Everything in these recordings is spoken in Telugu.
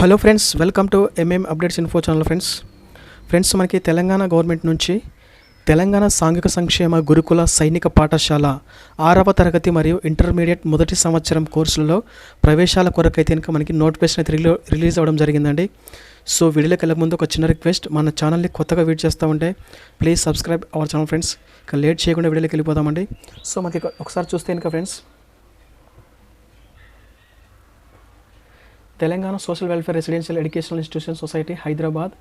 Hello friends welcome to MM updates info channel friends friends మనకి తెలంగాణ గవర్నమెంట్ నుంచి తెలంగాణ సాంఘిక సంక్షేమ గురుకుల సైనిక పాఠశాల ఆరవ తరగతి మరియు ఇంటర్మీడియట్ మొదటి సంవత్సరం కోర్సులలో ప్రవేశాల కొరకైతే కనుక మనకి నోటిఫికేషన్ అయితే రిలీ రిలీజ్ అవ్వడం జరిగిందండి సో వీడియోకి వెళ్ళక ముందు ఒక చిన్న రిక్వెస్ట్ మన ఛానల్ని కొత్తగా వీడ్ చేస్తూ ఉంటే please subscribe our channel friends ఇంకా లేట్ చేయకుండా వీడియోకి వెళ్ళిపోదామండి సో మనకి ఒకసారి చూస్తే ఇంకా friends Telangana social welfare residential educational institution society Hyderabad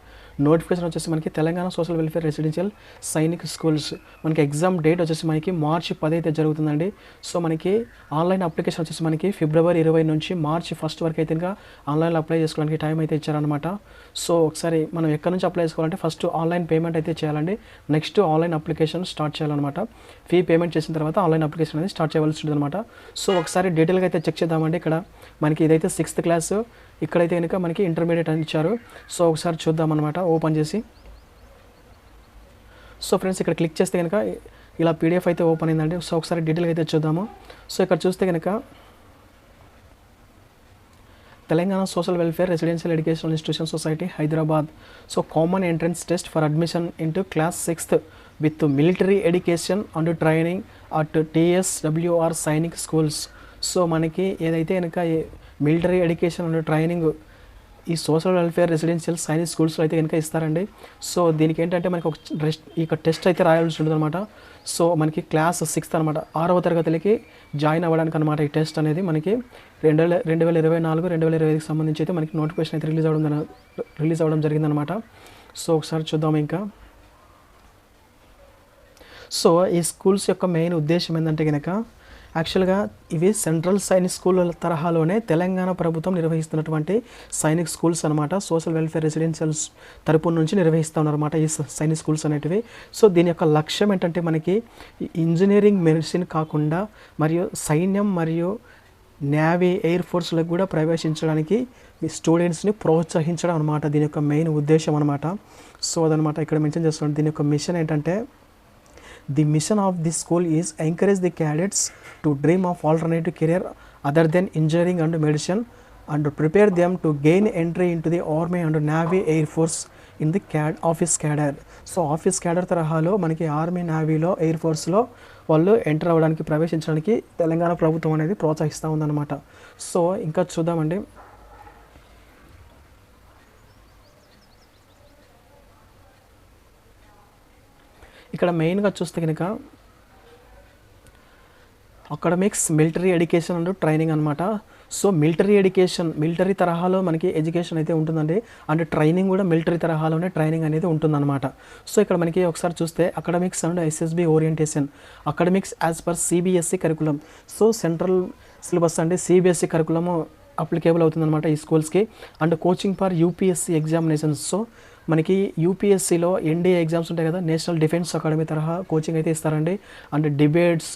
notification వచ్చేసి మనకి Telangana social welfare residential Sainik schools మనకి ఎగ్జామ్ డేట్ వచ్చేసి మనకి మార్చి పది అయితే జరుగుతుందండి సో మనకి ఆన్లైన్ అప్లికేషన్ వచ్చేసి మనకి ఫిబ్రవరి ఇరవై నుంచి మార్చి ఫస్ట్ వరకు అయితే ఇంకా ఆన్లైన్లో అప్లై చేసుకోవడానికి టైం అయితే ఇచ్చారనమాట సో ఒకసారి మనం ఎక్కడి నుంచి అప్లై చేసుకోవాలంటే ఫస్ట్ ఆన్లైన్ పేమెంట్ అయితే చేయాలండి నెక్స్ట్ ఆన్లైన్ అప్లికేషన్ స్టార్ట్ చేయాలన్నమాట ఫీ పేమెంట్ చేసిన తర్వాత ఆన్లైన్ అప్లికేషన్ అనేది స్టార్ట్ చేయవలసి ఉంటుంది అనమాట సో ఒకసారి డీటెయిల్గా అయితే చెక్ చేద్దామండి ఇక్కడ మనకి ఇదైతే సిక్స్త్ క్లాసు ఇక్కడైతే కనుక మనకి ఇంటర్మీడియట్ అని ఇచ్చారు సో ఒకసారి చూద్దాం అనమాట ఓపెన్ చేసి సో ఫ్రెండ్స్ ఇక్కడ క్లిక్ చేస్తే కనుక ఇలా పీడిఎఫ్ అయితే ఓపెన్ అయిందండి సో ఒకసారి డీటెయిల్గా అయితే చూద్దాము సో ఇక్కడ చూస్తే కనుక Telangana social welfare residential educational institution society Hyderabad so common entrance test for admission into class sixth with military education and training at TSWR Sainik schools so మనకి ఏదైతే కనుక మిలిటరీ ఎడ్యుకేషన్ అండ్ ట్రైనింగ్ ఈ సోషల్ వెల్ఫేర్ రెసిడెన్షియల్ సైన్స్ స్కూల్స్లో అయితే కనుక ఇస్తారండి సో దీనికి ఏంటంటే మనకి ఒక రెస్ట్ ఈ టెస్ట్ అయితే రాయాల్సి ఉంటుంది అనమాట సో మనకి క్లాస్ సిక్స్త్ అనమాట ఆరవ తరగతిలోకి జాయిన్ అవ్వడానికి అనమాట ఈ టెస్ట్ అనేది మనకి రెండు వేల రెండు వేల ఇరవై నాలుగు రెండు వేల ఇరవై ఐదుకి సంబంధించి అయితే మనకి నోటిఫికేషన్ అయితే రిలీజ్ అవడం రిలీజ్ అవ్వడం జరిగిందనమాట సో ఒకసారి చూద్దాం ఇంకా సో ఈ స్కూల్స్ యొక్క మెయిన్ ఉద్దేశం ఏంటంటే కనుక యాక్చువల్గా ఇవి సెంట్రల్ సైనిక్ స్కూల్ తరహాలోనే తెలంగాణ ప్రభుత్వం నిర్వహిస్తున్నటువంటి సైనిక్ స్కూల్స్ అనమాట సోషల్ వెల్ఫేర్ రెసిడెన్షియల్ తరపు నుంచి నిర్వహిస్తూ ఉన్నారన్నమాట ఈ సైనిక్ స్కూల్స్ అనేటివి సో దీని యొక్క లక్ష్యం ఏంటంటే మనకి ఇంజనీరింగ్ మెడిసిన్ కాకుండా మరియు సైన్యం మరియు నేవీ ఎయిర్ ఫోర్స్లకు కూడా ప్రవేశించడానికి మీ స్టూడెంట్స్ని ప్రోత్సహించడం అనమాట దీని యొక్క మెయిన్ ఉద్దేశం అనమాట సో అదనమాట ఇక్కడ మెన్షన్ చేస్తున్నాను దీని యొక్క మిషన్ ఏంటంటే The mission of this school is encourage the cadets to dream of alternative career other than engineering and medicine and prepare them to gain entry into the army and navy air force in the CAD office cadre so office cadre తరహాలో మనకి ఆర్మీ నేవీలో ఎయిర్ ఫోర్స్లో వాళ్ళు ఎంటర్ అవ్వడానికి ప్రవేశించడానికి తెలంగాణ ప్రభుత్వం అనేది ప్రోత్సహిస్తూ ఉందన్నమాట సో ఇంకా చూద్దామండి ఇక్కడ మెయిన్గా చూస్తే కనుక academics military education and training అనమాట సో మిలిటరీ ఎడ్యుకేషన్ మిలిటరీ తరహాలో మనకి ఎడ్యుకేషన్ అయితే ఉంటుందండి అండ్ ట్రైనింగ్ కూడా మిలిటరీ తరహాలోనే ట్రైనింగ్ అనేది ఉంటుందన్నమాట సో ఇక్కడ మనకి ఒకసారి చూస్తే academics and SSB orientation academics as per CBSE curriculum so central syllabus అండి సిబిఎస్సి కరికులము అప్లికేబుల్ అవుతుందన్నమాట ఈ స్కూల్స్కి and coaching for UPSC examinations so మనకి యూపీఎస్సీలో ఎన్డీఏ ఎగ్జామ్స్ ఉంటాయి కదా నేషనల్ డిఫెన్స్ అకాడమీ తరహా కోచింగ్ అయితే ఇస్తారండి and debates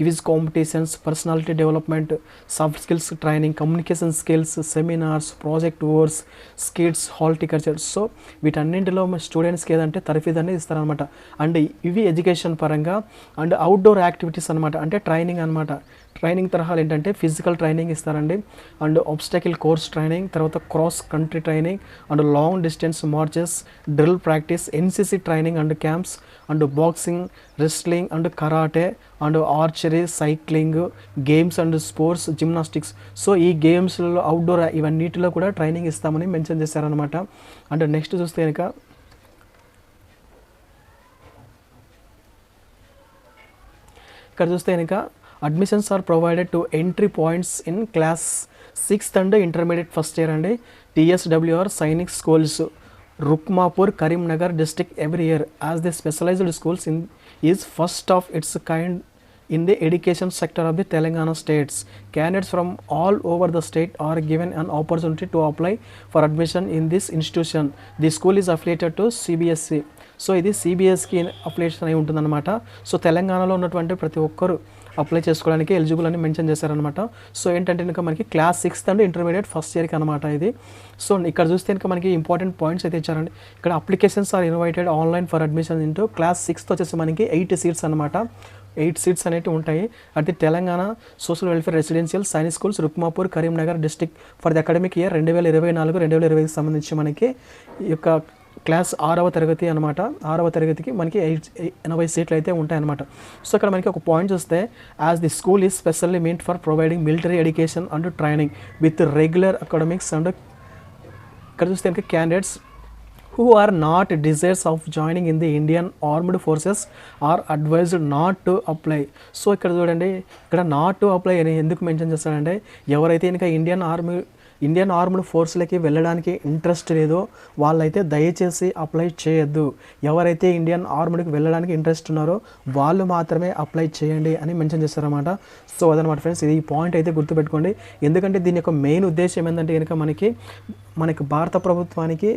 quiz competitions personality development soft skills training communication skills seminars project works skits horticulture so వీటన్నింటిలో స్టూడెంట్స్కి ఏదంటే తరఫీదు అనేది ఇస్తారనమాట అండ్ ఇవి ఎడ్యుకేషన్ పరంగా అండ్ అవుట్డోర్ యాక్టివిటీస్ అనమాట అంటే ట్రైనింగ్ అనమాట ట్రైనింగ్ తరహాలు ఏంటంటే ఫిజికల్ ట్రైనింగ్ ఇస్తారండి అండ్ ఆబ్స్టాకిల్ కోర్స్ ట్రైనింగ్ తర్వాత cross country training and long distance marches drill practice NCC training and camps and boxing wrestling and karate and archery cycling games and sports gymnastics so ఈ గేమ్స్లలో అవుట్డోర్ ఇవన్నిటిలో కూడా ట్రైనింగ్ ఇస్తామని మెన్షన్ చేశారనమాట అండ్ నెక్స్ట్ చూస్తే కనుక ఇక్కడ చూస్తే కనుక Admissions are provided to entry points in class 6th and intermediate first year and TSWR Sainik schools, Rukmapur, Karimnagar district every year, as the specialized schools is first of its kind in the education sector of the Telangana states. Candidates from all over the state are given an opportunity to apply for admission in this institution. The school is affiliated to CBSE. So ఇది సిబిఎస్కి అప్లికేషన్ అయి ఉంటుందన్నమాట సో తెలంగాణలో ఉన్నటువంటి ప్రతి ఒక్కరు అప్లై చేసుకోవడానికి ఎలిజిబుల్ అని మెన్షన్ చేశారనమాట సో ఏంటంటే ఇంకా మనకి class sixth and intermediate first ఇయర్కి అనమాట ఇది సో ఇక్కడ చూస్తే ఇంకా మనకి ఇంపార్టెంట్ పాయింట్స్ అయితే ఇచ్చారండి ఇక్కడ applications are invited online for admission into class sixth వచ్చేసి మనకి ఎయిట్ సీట్స్ అనమాట ఎయిట్ సీట్స్ అనేవి ఉంటాయి at the Telangana social welfare residential science schools Rukmapur Karimnagar district for the academic year రెండు వేల ఇరవై నాలుగు రెండు వేల ఇరవైకి సంబంధించి మనకి ఈ యొక్క క్లాస్ ఆరవ తరగతి అనమాట ఆరవ తరగతికి మనకి ఎయిట్ ఎనభై సీట్లు అయితే ఉంటాయన్నమాట సో అక్కడ మనకి ఒక పాయింట్ చూస్తే as the school is specially meant for providing military education and training with regular academics and ఇక్కడ చూస్తే కనుక candidates who are not desires of joining in the Indian armed forces are advised not to apply so ఇక్కడ చూడండి ఇక్కడ నాట్ టు అప్లై అని ఎందుకు మెన్షన్ చేస్తాడంటే ఎవరైతే ఇంకా ఇండియన్ ఆర్మీ ఇండియన్ ఆర్మ్డ్ ఫోర్స్లకి వెళ్ళడానికి ఇంట్రెస్ట్ లేదో వాళ్ళైతే దయచేసి అప్లై చేయొద్దు ఎవరైతే ఇండియన్ ఆర్మ్డ్కి వెళ్ళడానికి ఇంట్రెస్ట్ ఉన్నారో వాళ్ళు మాత్రమే అప్లై చేయండి అని మెన్షన్ చేస్తారన్నమాట సో అదనమాట ఫ్రెండ్స్ ఇది ఈ పాయింట్ అయితే గుర్తుపెట్టుకోండి ఎందుకంటే దీని యొక్క మెయిన్ ఉద్దేశం ఏంటంటే కనుక మనకి మనకి భారత ప్రభుత్వానికి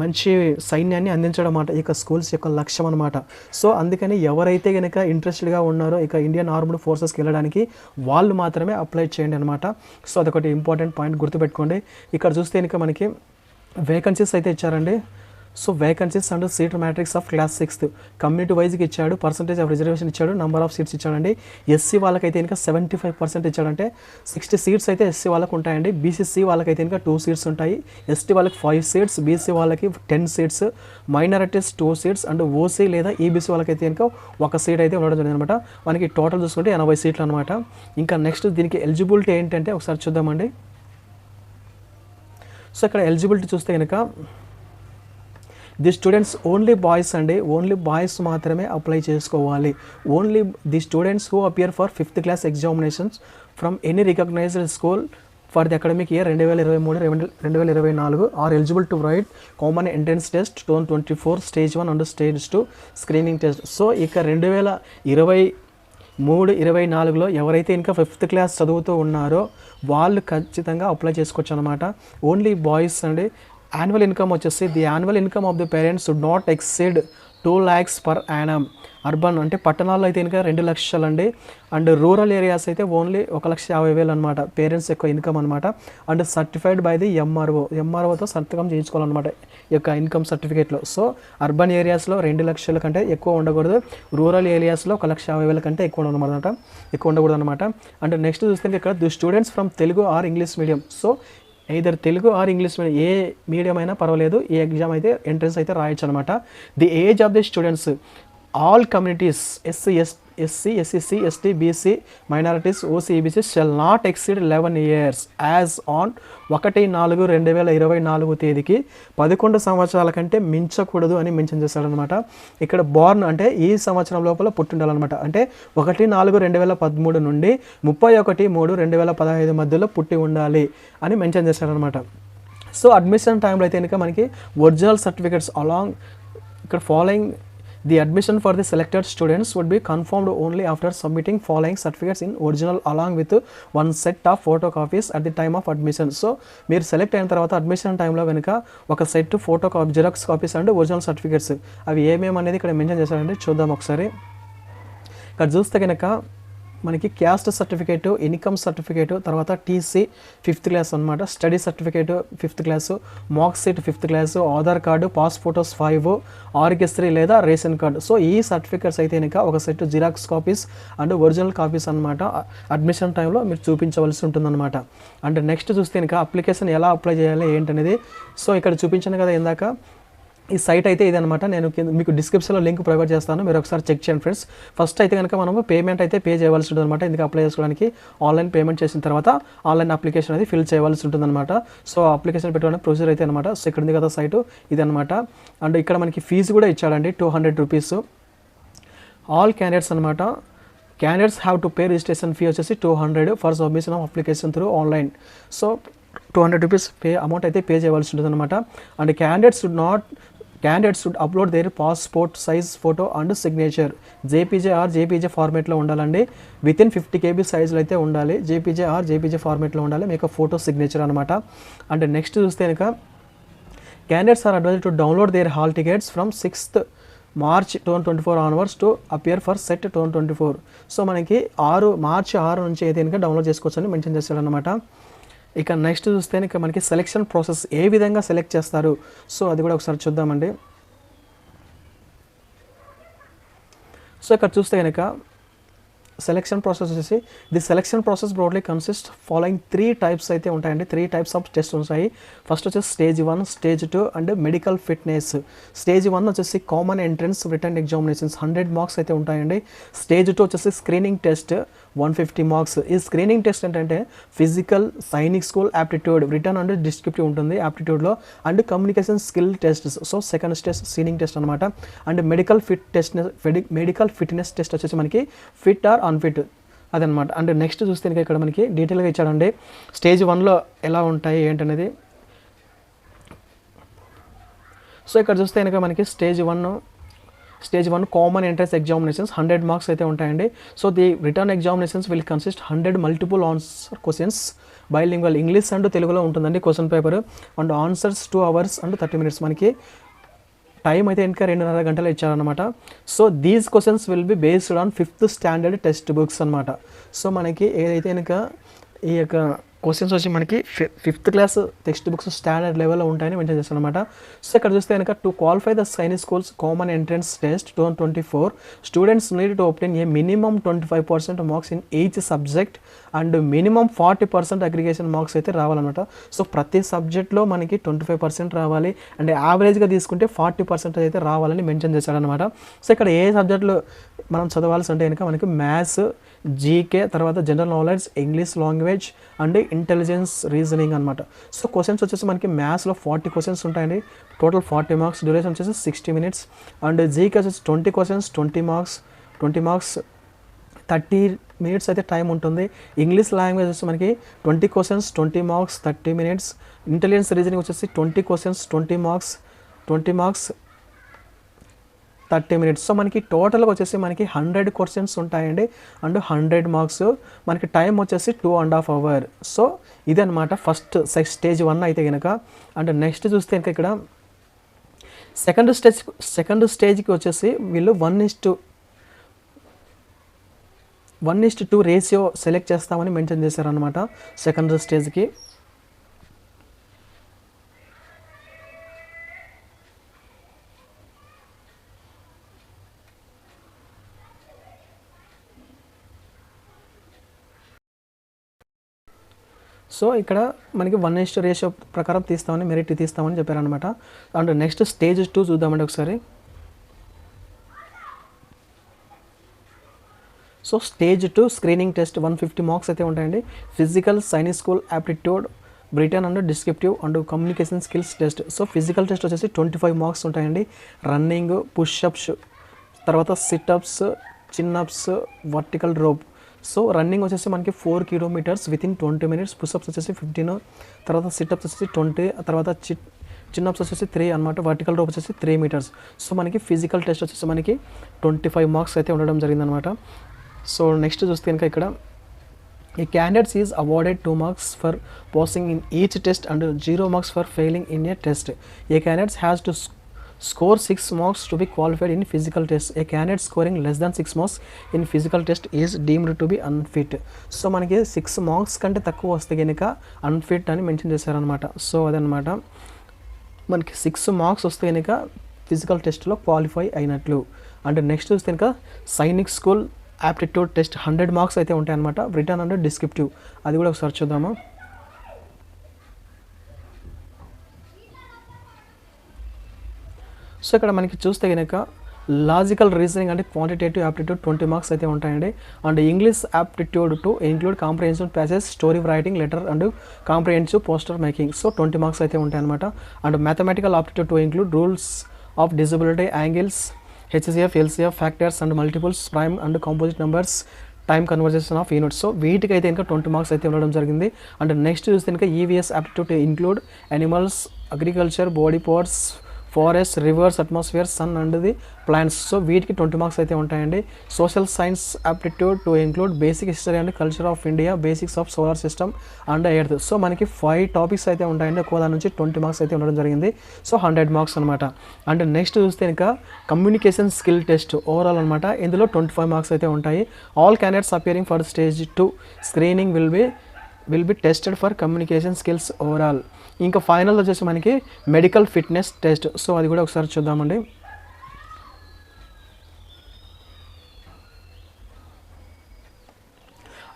మంచి సైన్యాన్ని అందించడం అన్నమాట ఇక స్కూల్స్ యొక్క లక్ష్యం అనమాట సో అందుకని ఎవరైతే కనుక ఇంట్రెస్టెడ్గా ఉన్నారో ఇక ఇండియన్ ఆర్మ్డ్ ఫోర్సెస్కి వెళ్ళడానికి వాళ్ళు మాత్రమే అప్లై చేయండి అనమాట సో అదొకటి ఇంపార్టెంట్ పాయింట్ గుర్తుపెట్టుకోండి ఇక్కడ చూస్తే కనుక మనకి వేకన్సీస్ అయితే ఇచ్చారండి so vacancies and seat matrix of class sixth community వైజ్కి ఇచ్చాడు పర్సంటేజ్ ఆఫ్ రిజర్వేషన్ ఇచ్చాడు నెంబర్ ఆఫ్ సీట్స్ ఇచ్చాడండి ఎస్సీ వాళ్ళకైతే ఇంకా సెవెంటీ ఫైవ్ పర్సెంట్ ఇచ్చాడంటే సిక్స్టీ సీట్స్ అయితే ఎస్సీ వాళ్ళకు ఉంటాయండి బీసీసీ వాళ్ళకైతే ఇంకా టూ సీట్స్ ఉంటాయి ఎస్టీ వాళ్ళకి ఫైవ్ సీట్స్ బీసీ వాళ్ళకి ten seats minorities two seats and OC లేదా ఈబీసీ e వాళ్ళకైతే ఇంకా ఒక సీట్ అయితే ఉండడం జరిగింది అనమాట మనకి టోటల్ చూసుకుంటే ఎనభై సీట్లు అనమాట ఇంకా నెక్స్ట్ దీనికి ఎలిజిబిలిటీ ఏంటంటే ఒకసారి చూద్దామండి సో ఇక్కడ ఎలిజిబిలిటీ చూస్తే కనుక ది స్టూడెంట్స్ ఓన్లీ బాయ్స్ అండి ఓన్లీ బాయ్స్ మాత్రమే అప్లై చేసుకోవాలి only the students who appear for fifth class examinations from any recognised school for the academic year రెండు వేల ఇరవై మూడు రెండు వేల ఇరవై నాలుగు are eligible to write common entrance test two twenty four stage one and stage two screening test so ఇక రెండు వేల ఇరవై మూడు ఇరవై నాలుగులో ఎవరైతే ఇంకా ఫిఫ్త్ క్లాస్ చదువుతూ ఉన్నారో వాళ్ళు ఖచ్చితంగా అప్లై చేసుకోవచ్చు అనమాట ఓన్లీ బాయ్స్ అండి యాన్యువల్ ఇన్కమ్ వచ్చేసి the annual income of the parents should not exceed two lakhs per annum urban అంటే పట్టణాల్లో అయితే ఇంకా రెండు లక్షలు అండి అండ్ రూరల్ ఏరియాస్ అయితే ఓన్లీ ఒక లక్ష యాభై వేలు అనమాట పేరెంట్స్ యొక్క ఇన్కమ్ అనమాట and certified by the MRO ఎంఆర్ఓతో సంతకం చేయించుకోవాలన్నమాట యొక్క ఇన్కమ్ సర్టిఫికేట్లో సో అర్బన్ ఏరియాస్లో రెండు లక్షల కంటే ఎక్కువ ఉండకూడదు రూరల్ ఏరియాస్లో ఒక లక్ష యాభై వేల కంటే ఎక్కువ ఉండమాట ఎక్కువ ఉండకూడదు అనమాట అండ్ నెక్స్ట్ చూస్తే ఇక్కడ the students from Telugu or English medium so either Telugu or English medium A medium అయినా పర్వాలేదు ఏ ఎగ్జామ్ అయితే ఎంట్రన్స్ అయితే రాయొచ్చు అనమాట the age of the students all communities SC S SC ST, ST BC minorities OC BC shall not exceed eleven years as on ఒకటి నాలుగు రెండు వేల ఇరవై నాలుగు తేదీకి పదకొండు సంవత్సరాల కంటే మించకూడదు అని మెన్షన్ చేశాడనమాట ఇక్కడ బోర్న్ అంటే ఈ సంవత్సరం లోపల పుట్టిండాలన్నమాట అంటే ఒకటి నాలుగు రెండు వేల పదమూడు నుండి ముప్పై ఒకటి మూడు రెండు వేల పదహైదు మధ్యలో పుట్టి ఉండాలి అని మెన్షన్ చేశాడనమాట సో అడ్మిషన్ టైంలో అయితే కనుక మనకి ఒరిజినల్ సర్టిఫికెట్స్ అలాంగ్ ఇక్కడ following The admission for the selected students would be confirmed only after submitting following certificates in original along with one set of photocopies at the time of admission. So మీరు సెలెక్ట్ అయిన తర్వాత అడ్మిషన్ టైంలో కనుక ఒక set photo copy xerox copies and original certificates అవి ఏమేమి అనేది ఇక్కడ మెన్షన్ చేశారంటే చూద్దాం ఒకసారి ఇక్కడ చూస్తే కనుక మనకి క్యాస్ట్ సర్టిఫికేట్ ఇన్కమ్ సర్టిఫికేట్ తర్వాత టీసీ ఫిఫ్త్ క్లాస్ అనమాట study certificate fifth class marks sheet fifth class Aadhaar card pass photos five Aarogyasri లేదా రేషన్ కార్డు సో ఈ సర్టిఫికేట్స్ అయితే కనుక ఒక set xerox copies and original copies అనమాట అడ్మిషన్ టైంలో మీరు చూపించవలసి ఉంటుందన్నమాట అండ్ నెక్స్ట్ చూస్తే కనుక అప్లికేషన్ ఎలా అప్లై చేయాలి ఏంటనేది సో ఇక్కడ చూపించాను కదా ఇందాక ఈ సైట్ అయితే ఇదనమాట నేను మీకు డిస్క్రిప్షన్లో లింక్ ప్రొవైడ్ చేస్తాను మీరు ఒకసారి చెక్ చేయండి ఫ్రెండ్స్ ఫస్ట్ అయితే కనుక మనము పేమెంట్ అయితే పే చేయవలసి ఉంటుంది అనమాట ఇందుకు అప్లై చేసుకోవడానికి ఆన్లైన్ పేమెంట్ చేసిన తర్వాత ఆన్లైన్ అప్లికేషన్ అది ఫిల్ చేయవలసి ఉంటుందన్నమాట సో అప్లికేషన్ పెట్టుకోవడానికి ప్రొసీజర్ అయితే అనమాట సో ఇక్కడ ఉంది కదా ఇది ఇదనమాట అండ్ ఇక్కడ మనకి ఫీజు కూడా ఇచ్చాడండి two hundred rupees all candidates అనమాట candidates have to pay registration fee వచ్చేసి two hundred for submission of application through online so two hundred rupees pay amount అయితే పే చేయవలసి ఉంటుంది అనమాట and candidates not candidates should upload their passport size photo and signature JPG or JPG ఫార్మేట్లో ఉండాలండి విత్ ఇన్ ఫిఫ్టీ కేబీ సైజులో అయితే ఉండాలి జేపీజే ఆర్ జేపీజే ఫార్మేట్లో ఉండాలి మీకు ఫోటో సిగ్నేచర్ అనమాట అండ్ నెక్స్ట్ చూస్తే కనుక candidates are advise to download their hall tickets from sixth March two twenty four onwards to appear for set two twenty four so మనకి ఆరు మార్చ్ ఆరు నుంచి అయితే కనుక డౌన్లోడ్ చేసుకోవచ్చని మెన్షన్ అనమాట ఇక నెక్స్ట్ చూస్తే ఇక మనకి సెలెక్షన్ ప్రాసెస్ ఏ విధంగా సెలెక్ట్ చేస్తారు సో అది కూడా ఒకసారి చూద్దామండి సో ఇక్కడ చూస్తే కనుక సెలెక్షన్ ప్రాసెస్ వచ్చేసి the selection process broadly consist following three types అయితే ఉంటాయండి త్రీ టైప్స్ ఆఫ్ టెస్ట్ ఉంటాయి ఫస్ట్ వచ్చేసి stage one stage two and medical fitness stage one వచ్చేసి common entrance written examinations hundred marks అయితే ఉంటాయండి స్టేజ్ టూ వచ్చేసి screening test one fifty marks ఈ స్క్రీనింగ్ టెస్ట్ ఏంటంటే physical Sainik school aptitude written and descriptive ఉంటుంది యాప్టిట్యూడ్లో and communication skill test so second test screening test అనమాట and medical fit test medical fitness test వచ్చేసి మనకి ఫిట్ ఆర్ అన్ఫిట్ అదనమాట అండ్ నెక్స్ట్ చూస్తే ఇక్కడ మనకి డీటెయిల్గా ఇచ్చాడండి స్టేజ్ వన్లో ఎలా ఉంటాయి ఏంటనేది సో ఇక్కడ చూస్తే కనుక మనకి stage one stage one common entrance examinations hundred marks అయితే ఉంటాయండి so the written examinations will consist hundred multiple answer questions bilingual English and తెలుగులో ఉంటుందండి question paper and answers two hours and thirty minutes మనకి టైం అయితే ఇంకా రెండున్నర గంటలు ఇచ్చారనమాట so these questions will be based on fifth standard text books అనమాట సో మనకి ఏదైతే ఇంకా ఈ యొక్క క్వశ్చన్స్ వచ్చి మనకి fifth class text books standard లెవెల్లో ఉంటాయని మెన్షన్ అనమాట సో ఇక్కడ చూస్తే కనుక to qualify the Sainik schools common entrance test two twenty four students need to obtain a minimum twenty five percent marks in each subject and minimum forty percent aggregation marks అయితే రావాలన్నమాట సో ప్రతి సబ్జెక్ట్లో మనకి ట్వంటీ ఫైవ్ పర్సెంట్ రావాలి అండ్ యావరేజ్గా తీసుకుంటే ఫార్టీ పర్సెంట్ అయితే రావాలని మెన్షన్ చేశాడనమాట సో ఇక్కడ ఏ సబ్జెక్టులు మనం చదవాల్సి అంటే కనుక మనకి మ్యాథ్స్ జీకే తర్వాత general knowledge English language and intelligence reasoning అనమాట సో క్వశ్చన్స్ వచ్చేసి మనకి మ్యాథ్స్లో ఫార్టీ క్వశ్చన్స్ ఉంటాయండి టోటల్ ఫార్టీ మార్క్స్ డ్యూరేషన్ వచ్చేసి సిక్స్టీ మినిట్స్ అండ్ జీకే వచ్చేసి twenty questions twenty marks twenty marks thirty minutes అయితే టైం ఉంటుంది ఇంగ్లీష్ లాంగ్వేజ్ వచ్చి మనకి twenty questions twenty marks thirty minutes intelligence reasoning వచ్చేసి twenty questions twenty marks twenty marks thirty minutes so మనకి టోటల్గా వచ్చేసి మనకి హండ్రెడ్ క్వశ్చన్స్ ఉంటాయండి అండ్ హండ్రెడ్ మార్క్స్ మనకి టైం వచ్చేసి two and half hour so అనమాట ఫస్ట్ స్టేజ్ వన్ అయితే కనుక అండ్ నెక్స్ట్ చూస్తే ఇంకా ఇక్కడ సెకండ్ స్టేజ్ సెకండ్ స్టేజ్కి వచ్చేసి వీళ్ళు one is to one is to two ratio select చేస్తామని మెన్షన్ చేశారనమాట సెకండ్ స్టేజ్కి సో ఇక్కడ మనకి వన్ ఇస్ట్ రేషియో ప్రకారం తీస్తామని మెరిట్ తీస్తామని చెప్పారనమాట అండ్ నెక్స్ట్ స్టేజ్ టూ చూద్దామండి ఒకసారి so stage two screening test one fifty marks అయితే ఉంటాయండి physical Sainik school aptitude written and descriptive and communication skills test so physical test వచ్చేసి ట్వంటీ ఫైవ్ మార్క్స్ ఉంటాయండి రన్నింగ్ పుష్అప్స్ తర్వాత situps chinups vertical rope so running వచ్చేసి మనకి four kilometres with in twenty minutes pushups వచ్చేసి ఫిఫ్టీన్ తర్వాత సిటప్స్ వచ్చేసి ట్వంటీ తర్వాత చిట్ చిన్నప్స్ వచ్చేసి త్రీ అనమాట వర్టికల్ రోప్ వచ్చేసి త్రీ మీటర్స్ సో మనకి ఫిజికల్ టెస్ట్ వచ్చేసి మనకి ట్వంటీ ఫైవ్ మార్క్స్ అయితే ఉండడం జరిగిందనమాట సో నెక్స్ట్ చూస్తే కనుక ఇక్కడ ఈ candidates is awarded two marks for passing in each test and zero marks for failing in a test a candidates has to score 6 marks to be qualified in physical test a candidate scoring less than 6 marks in physical test is deemed to be unfit so మనకి సిక్స్ మార్క్స్ కంటే తక్కువ వస్తే కనుక అన్ఫిట్ అని మెన్షన్ చేశారనమాట సో అదనమాట మనకి సిక్స్ మార్క్స్ వస్తే కనుక ఫిజికల్ టెస్ట్లో క్వాలిఫై అయినట్లు అండ్ నెక్స్ట్ వస్తే కనుక Sainik school aptitude test hundred marks అయితే ఉంటాయన్నమాట రిటర్న్ అండ్ డిస్క్రిప్టివ్ అది కూడా ఒకసారి చూద్దాము సో ఇక్కడ మనకి చూస్తే కనుక లాజికల్ రీజనింగ్ అంటే క్వాంటిటేటివ్ యాప్టిట్యూడ్ ట్వంటీ మార్క్స్ అయితే ఉంటాయండి and English aptitude to include comprehensive passage story writing letter and comprehensive poster making so twenty marks అయితే ఉంటాయి అనమాట and mathematical aptitude to include rules of divisibility angles HCF LCF factors and multiples prime and composite numbers time conversion of units so వీటికి అయితే ఇంకా ట్వంటీ మార్క్స్ అయితే ఉండడం జరిగింది అండ్ నెక్స్ట్ చూస్తే ఇంకా EVS aptitude include animals agriculture body parts forest rivers atmosphere sun and the plants so వీటికి ట్వంటీ మార్క్స్ అయితే ఉంటాయండి social science aptitude to include basic history and culture of India basics of solar system and earth so మనకి ఫైవ్ టాపిక్స్ అయితే ఉంటాయండి ఒక దాని నుంచి ట్వంటీ మార్క్స్ అయితే ఉండడం జరిగింది సో హండ్రెడ్ మార్క్స్ అనమాట అండ్ నెక్స్ట్ చూస్తే ఇంకా కమ్యూనికేషన్ స్కిల్ టెస్ట్ ఓవరాల్ అనమాట ఇందులో ట్వంటీ ఫైవ్ మార్క్స్ అయితే ఉంటాయి all candidates appearing for stage two screening will be will be tested for communication skills overall ఇంకా ఫైనల్ వచ్చేసి మనకి మెడికల్ ఫిట్నెస్ టెస్ట్ సో అది కూడా ఒకసారి చూద్దామండి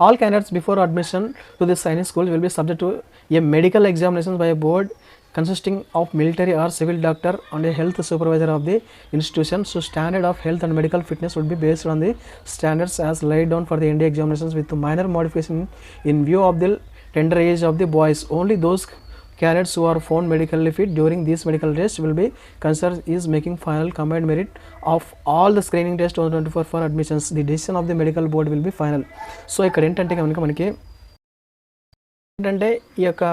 all candidates before admission to this Sainik school will be subject to a medical examination by board consisting of military or civil doctor and health supervisor of the institution so standard of health and medical fitness would be based on the standards as laid down for the India examinations with minor modification in view of the tender age of the boys only those cadets are found medical fit during these medical test will be consider is making final combine merit of all the screening test one twenty four for admissions the decision of the medical board will be final so ఇక్కడ ఏంటంటే కనుక మనకి ఏంటంటే ఈ యొక్క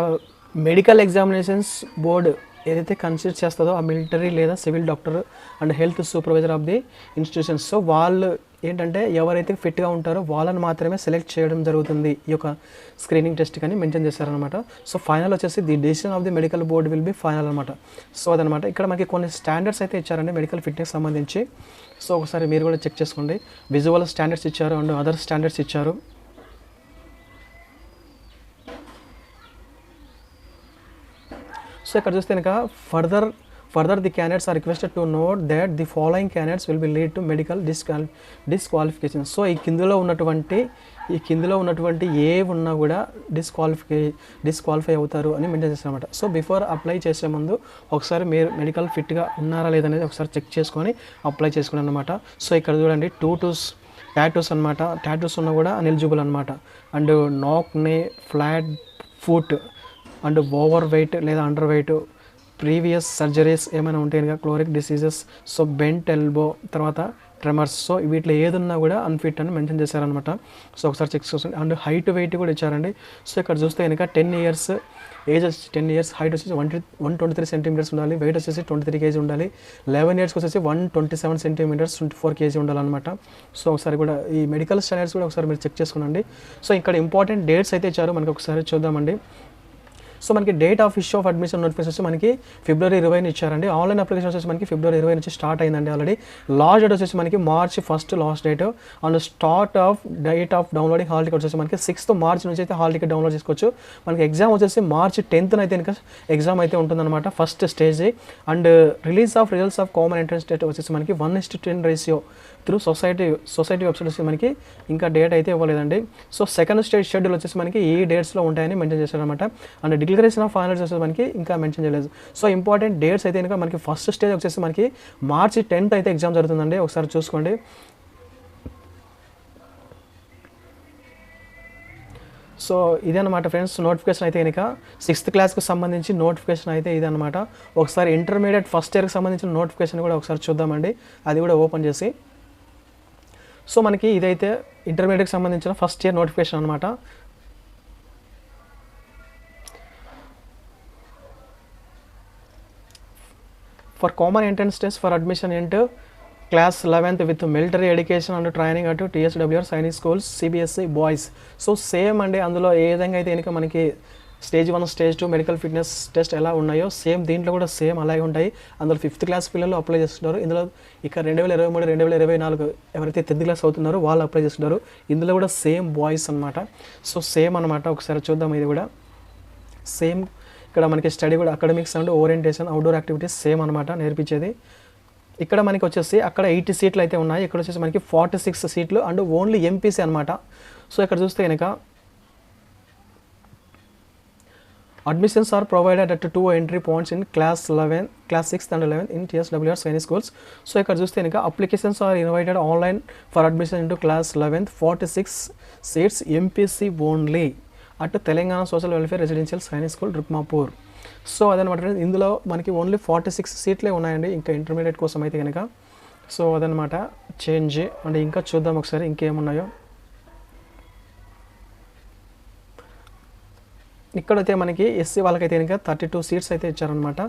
మెడికల్ ఎగ్జామినేషన్స్ బోర్డ్ ఏదైతే కన్సిడర్ చేస్తుందో ఆ మిలిటరీ లేదా civil doctor and health supervisor of the institutions so వాళ్ళు ఏంటంటే ఎవరైతే ఫిట్గా ఉంటారో వాళ్ళని మాత్రమే సెలెక్ట్ చేయడం జరుగుతుంది ఈ యొక్క స్క్రీనింగ్ టెస్ట్ కానీ మెన్షన్ చేశారనమాట సో ఫైనల్ వచ్చేసి the decision of the medical board will be final అనమాట సో అదనమాట ఇక్కడ మనకి కొన్ని స్టాండర్డ్స్ అయితే ఇచ్చారండి మెడికల్ ఫిట్నెస్ సంబంధించి సో ఒకసారి మీరు కూడా చెక్ చేసుకోండి విజువల్ స్టాండర్డ్స్ ఇచ్చారు అండ్ అదర్ స్టాండర్డ్స్ ఇచ్చారు సో ఇక్కడ చూస్తే కనుక further further the candidates are requested to note that the following candidates will be lead to medical disqual disqualification. So ఈ కిందలో ఉన్నటువంటి ఈ కిందలో ఉన్నటువంటి ఏ ఉన్నా కూడా డిస్క్వాలిఫికే డిస్క్వాలిఫై అవుతారు అని మెయింటైన్ అనమాట సో బిఫోర్ అప్లై చేసే ముందు ఒకసారి మీరు మెడికల్ ఫిట్గా ఉన్నారా లేదనేది ఒకసారి చెక్ చేసుకొని అప్లై చేసుకోండి అనమాట సో ఇక్కడ చూడండి టూ టూస్ టాటూస్ అనమాట టాటూస్ ఉన్నా కూడా ఎలిజిబుల్ అనమాట and knock knee flat foot and over weight లేదా అండర్ వెయిట్ ప్రీవియస్ సర్జరీస్ ఏమైనా ఉంటే కనుక chronic diseases so bent elbow తర్వాత ట్రెమర్స్ సో వీటిలో ఏదన్నా కూడా అన్ఫిట్ అని మెన్షన్ చేశారనమాట సో ఒకసారి చెక్ చేసుకోండి అండ్ హైట్ వెయిట్ కూడా ఇచ్చారండి సో ఇక్కడ చూస్తే కనుక టెన్ ఇయర్స్ ఏజ్ వచ్చి టెన్ ఇయర్స్ హైట్ వచ్చేసి one one twenty three centimetres ఉండాలి వెయిట్ వచ్చేసి ట్వంటీ త్రీ కేజీ ఉండాలి లెవెన్ ఇయర్స్కి వచ్చేసి one twenty seven centimetres twenty four kg ఉండాలన్నమాట సో ఒకసారి కూడా ఈ మెడికల్ స్టాండర్డ్స్ కూడా ఒకసారి మీరు చెక్ చేసుకోనండి సో ఇక్కడ ఇంపార్టెంట్ డేట్స్ అయితే ఇచ్చారు మనకు ఒకసారి చూద్దామండి సో మనకి date of issue of admission notification వచ్చి మనకి ఫిబ్రవరి ఇరవై ఇచ్చారండి ఆన్లైన్ అప్లికేషన్ వచ్చేసి మనకి ఫిబ్రవరి ఇరవై నుంచి స్టార్ట్ అయిందండి ఆల్రెడీ లాస్ట్ డేట్ వచ్చేసి మనకి March first last date and start of date of downloading hall ticket వచ్చేసి మనకి సిక్స్త్ మార్చ్ నుంచి అయితే హాల్ టికెట్ డౌన్లోడ్ చేసుకోవచ్చు మనకి ఎగ్జామ్ వచ్చేసి మార్చ్ టెన్త్ అయితే ఇంకా ఎగ్జామ్ అయితే ఉంటుందన్నమాట first stage and release of results of common entrance date వచ్చేసి మనకి one is ten ratio through society society website వచ్చి మనకి ఇంకా డేట్ అయితే ఇవ్వలేదండి సో సెకండ్ స్టేజ్ షెడ్యూల్ వచ్చేసి మనకి ఈ డేట్స్లో ఉంటాయని మెయింటైన్ చేశారనమాట and degree acceleration of finals వచ్చేసి మనకి ఇంకా మెన్షన్ చేయలేదు సో ఇంపార్టెంట్ డేట్స్ అయితే కనుక మనకి ఫస్ట్ స్టేజ్ వచ్చేసి మనకి మార్చి టెన్త్ అయితే ఎగ్జామ్ జరుగుతుందండి ఒకసారి చూసుకోండి సో ఇదనమాట ఫ్రెండ్స్ నోటిఫికేషన్ అయితే కనుక సిక్స్త్ క్లాస్కి సంబంధించి నోటిఫికేషన్ అయితే అనమాట ఒకసారి ఇంటర్మీడియట్ ఫస్ట్ ఇయర్కి సంబంధించిన నోటిఫికేషన్ కూడా ఒకసారి చూద్దామండి అది కూడా ఓపెన్ చేసి సో మనకి ఇదైతే ఇంటర్మీడియట్కి సంబంధించిన ఫస్ట్ ఇయర్ నోటిఫికేషన్ అనమాట for common entrance test for admission into class eleventh with military education and training at TSWR Sainik schools CBSE boys so same అండి అందులో ఏ విధంగా అయితే కనుక మనకి stage one stage two medical fitness test ఎలా ఉన్నాయో సేమ్ దీంట్లో కూడా సేమ్ అలాగే ఉంటాయి అందులో ఫిఫ్త్ క్లాస్ పిల్లలు అప్లై చేస్తున్నారు ఇందులో ఇక రెండు వేల ఇరవై మూడు రెండు వేల ఇరవై నాలుగు ఎవరైతే టెన్త్ క్లాస్ అవుతున్నారో వాళ్ళు అప్లై చేస్తున్నారు ఇందులో కూడా సేమ్ బాయ్స్ అనమాట సో సేమ్ అనమాట ఒకసారి చూద్దాం ఇది కూడా సేమ్ ఇక్కడ మనకి స్టడీ కూడా academics and orientation outdoor activities same అనమాట నేర్పించేది ఇక్కడ మనకి వచ్చేసి అక్కడ ఎయిటీ సీట్లు అయితే ఉన్నాయి ఇక్కడ వచ్చేసి మనకి ఫార్టీ సిక్స్ సీట్లు అండ్ ఓన్లీ ఎంపీసీ అనమాట సో ఇక్కడ చూస్తే కనుక admissions are provided at two entry points in class eleven class six and eleven in TSWR Sainik schools so ఇక్కడ చూస్తే కనుక applications are invited online for admission in to class eleventh forty six seats MPC only అటు Telangana social welfare residential Sainik school Rukmapur so అదనమాట ఇందులో మనకి ఓన్లీ ఫార్టీ సిక్స్ సీట్లే ఉన్నాయండి ఇంకా ఇంటర్మీడియట్ కోసం అయితే కనుక సో అదనమాట చేంజ్ అండ్ ఇంకా చూద్దాం ఒకసారి ఇంకేమున్నాయో ఇక్కడైతే మనకి ఎస్సీ వాళ్ళకైతే కనుక థర్టీ టూ సీట్స్ అయితే ఇచ్చారనమాట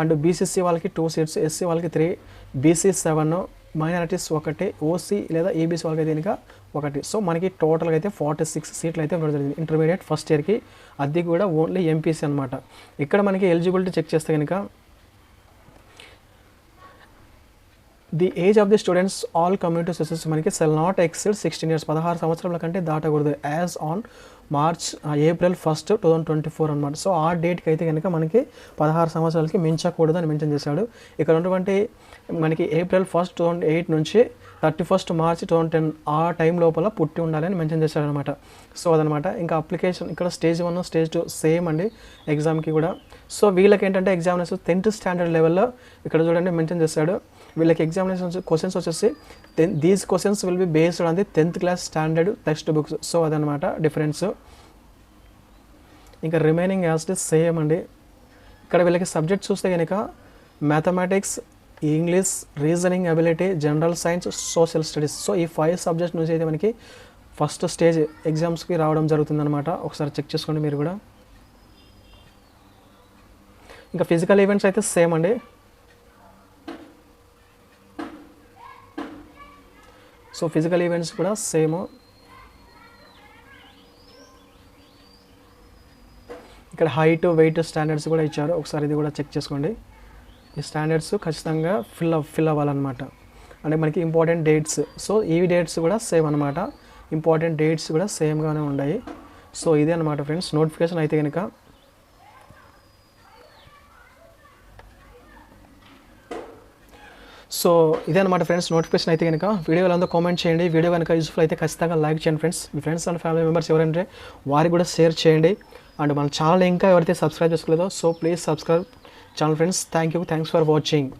అండ్ బీసీసీ వాళ్ళకి టూ సీట్స్ ఎస్సీ వాళ్ళకి త్రీ బీసీ సెవెన్ మైనారిటీస్ ఒకటే ఓసీ లేదా ఏబీసీ వాళ్ళకి అయితే ఒకటి సో మనకి టోటల్గా అయితే ఫార్టీ సిక్స్ సీట్లు అయితే ఇవ్వడం జరిగింది ఇంటర్మీడియట్ ఫస్ట్ ఇయర్కి అది కూడా ఓన్లీ ఎంపీసీ అనమాట ఇక్కడ మనకి ఎలిజిబిలిటీ చెక్ చేస్తే కనుక the age of the students all community sources మనకి shall not exceed sixteen years పదహారు సంవత్సరాల కంటే దాటకూడదు as on March April first two thousand twenty four అనమాట సో ఆ డేట్కి అయితే కనుక మనకి పదహారు సంవత్సరాలకి మించకూడదు అని మెన్షన్ చేశాడు ఇక్కడ ఉన్నటువంటి మనకి April first two thousand eight నుంచి thirty first March two thousand ten ఆ టైం లోపల పుట్టి ఉండాలని మెన్షన్ చేశారనమాట సో అదనమాట ఇంకా అప్లికేషన్ ఇక్కడ stage one stage two same అండి ఎగ్జామ్కి కూడా సో వీళ్ళకి ఏంటంటే ఎగ్జామినేషన్ టెన్త్ స్టాండర్డ్ లెవెల్లో ఇక్కడ చూడండి మెన్షన్ చేశాడు వీళ్ళకి ఎగ్జామినేషన్ క్వశ్చన్స్ వచ్చేసి ten these questions will be based on the tenth class standard text books so అదనమాట డిఫరెన్స్ ఇంకా రిమైనింగ్ యాస్ట్ సేమ్ అండి ఇక్కడ వీళ్ళకి సబ్జెక్ట్ చూస్తే కనుక mathematics English reasoning ability general science social studies so ఈ ఫైవ్ సబ్జెక్ట్ నుంచి అయితే మనకి ఫస్ట్ స్టేజ్ ఎగ్జామ్స్కి రావడం జరుగుతుందన్నమాట ఒకసారి చెక్ చేసుకోండి మీరు కూడా ఇంకా ఫిజికల్ ఈవెంట్స్ అయితే సేమ్ అండి సో ఫిజికల్ ఈవెంట్స్ కూడా సేమ్ ఇక్కడ హైట్ వెయిట్ స్టాండర్డ్స్ కూడా ఇచ్చారు ఒకసారి ఇది కూడా చెక్ చేసుకోండి ఈ స్టాండర్డ్స్ ఖచ్చితంగా ఫిల్ ఫిల్ అవ్వాలన్నమాట అంటే మనకి ఇంపార్టెంట్ డేట్స్ సో ఈ డేట్స్ కూడా సేమ్ అనమాట ఇంపార్టెంట్ డేట్స్ కూడా సేమ్గానే ఉన్నాయి సో ఇదే అనమాట ఫ్రెండ్స్ నోటిఫికేషన్ అయితే కనుక సో ఇదే అనమాట ఫ్రెండ్స్ నోటిఫికేషన్ అయితే కనుక వీడియో అంతా కామెంట్ చేయండి వీడియో కనుక యూస్ఫుల్ అయితే ఖచ్చితంగా లైక్ చేయండి ఫ్రెండ్స్ మీ ఫ్రెండ్స్ అండ్ ఫ్యామిలీ మెంబర్స్ ఎవరంటే వారికి కూడా షేర్ చేయండి అండ్ మన ఛానల్ ఇంకా ఎవరైతే subscribe చేసుకోలేదో so please subscribe channel friends thank you thanks for watching